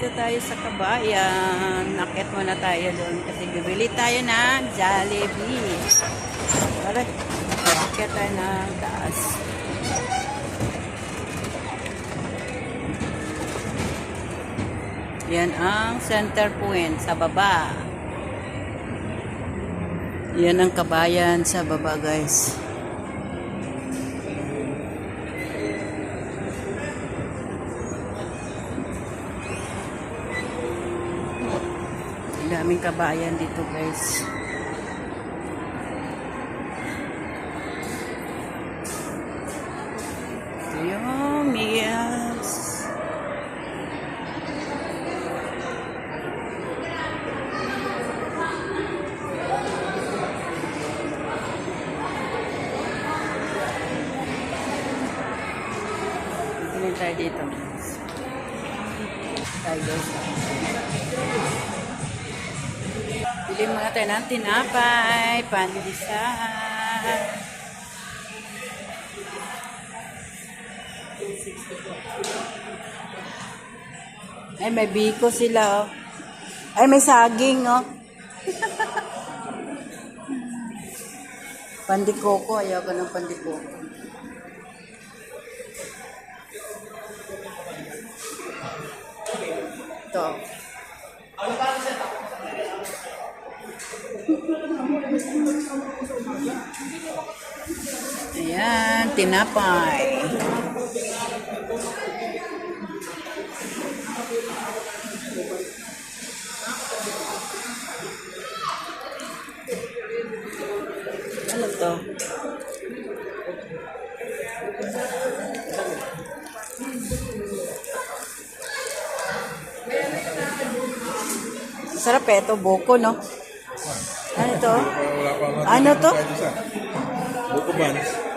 Dito tayo sa kabayan. Nakit muna tayo doon kasi bibili tayo ng Jollibee. Tara, nakit tayo ng taas. Yan ang center point sa baba. Yan ang kabayan sa baba guys. Daming kabayan dito guys. Yung yes. Tingin tayo dito. Guys. Bili mga tayo tinapay, pandesal. Ay, may biko sila, oh. Ay, may saging, oh. pandikoko, ayaw ko ng pandikoko. Ito. Tinapay. Ano to? Sarap eh, ito, buko, no? Ano to? Ano to? Buko buns.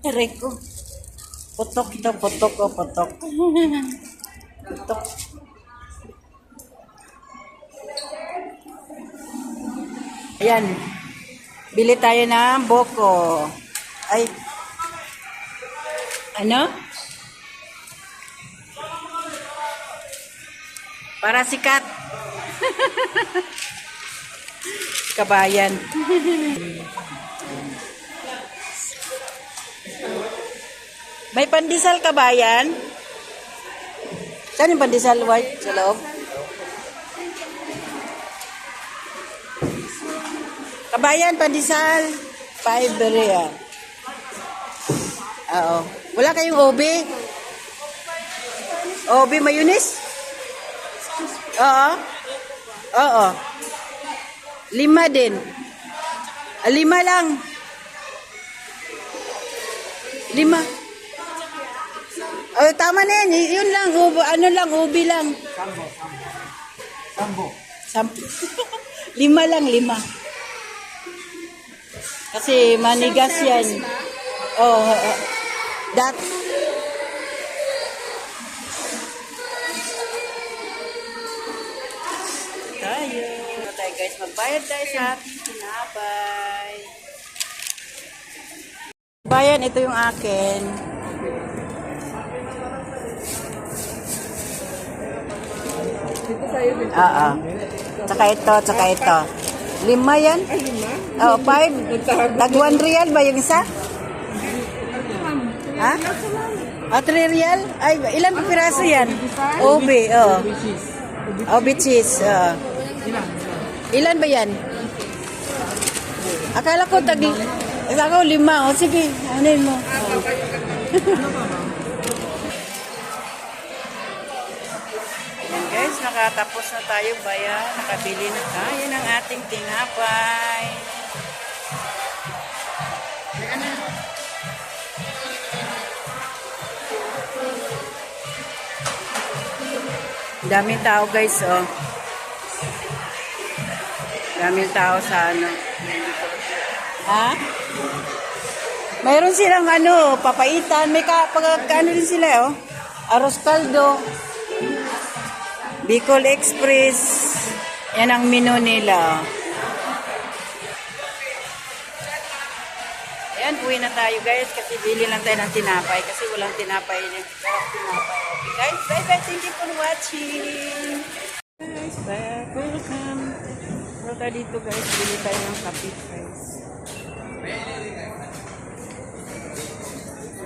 Aray ko. Putok ito, putok o putok. putok. Ayan. Bili tayo ng boko. Ay. Ano? Para sikat. Kabayan. May pandesal kabayan? Saan yung pandesal white sa loob? Kabayan, pandesal. Five real. Oo. Wala kayong OB? OB mayonnaise? Oo. Oo. Lima din. Ah, lima lang. Lima. Oh, tama na yan. Yun lang. Ubo, ano lang, ubi lang. Sambo. Sambo. lima lang, lima. Kasi manigas yan. Oh, oh. that. Tayo. Ano tayo guys, magbayad tayo sa ating tinapay. Bayan, ito yung akin. Oo. Tsaka ito, tsaka ito. Lima yan? Ay, lima? Oo, five. Tag one real ba yung isa? Ha? Ah, three real? Ay, ilan pa piraso yan? Obi, oo. Obi cheese, oo. Ilan ba yan? Akala ko tag... Akala ko lima. O sige, anin mo. Yan nakatapos na tayo bayan. Nakabili na tayo ng ating tinapay. Daming tao guys, oh. Daming tao sa ano. Ha? Mayroon silang ano, papaitan. May ka, pag, ano din sila, oh. Aros caldo. Bicol Express. Yan ang menu nila. Ayan, uwi na tayo guys kasi bili lang tayo ng tinapay kasi walang tinapay. Sarap tinapay. Okay guys, bye bye. Thank you for watching. Guys, bye. Welcome. Pero tayo dito guys, bili tayo ng kape guys.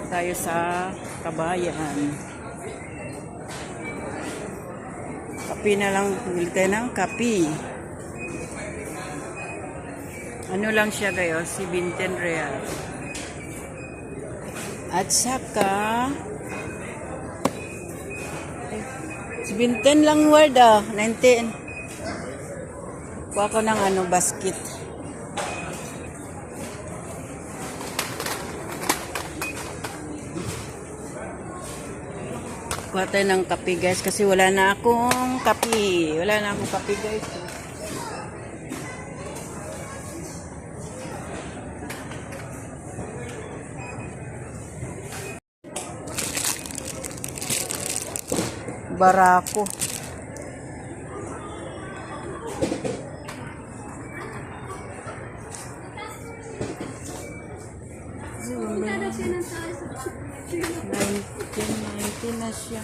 Tayo sa kabayan. Kape na lang, bili tayo ng kape. Ano lang siya kayo, si Binten Real. At saka, si Binten lang word ah, 19. Kuha ko ng ano, basket. Kuha tayo ng kape guys kasi wala na akong kape. Wala na akong kape guys. Barako. Nineteen, Pati na siya.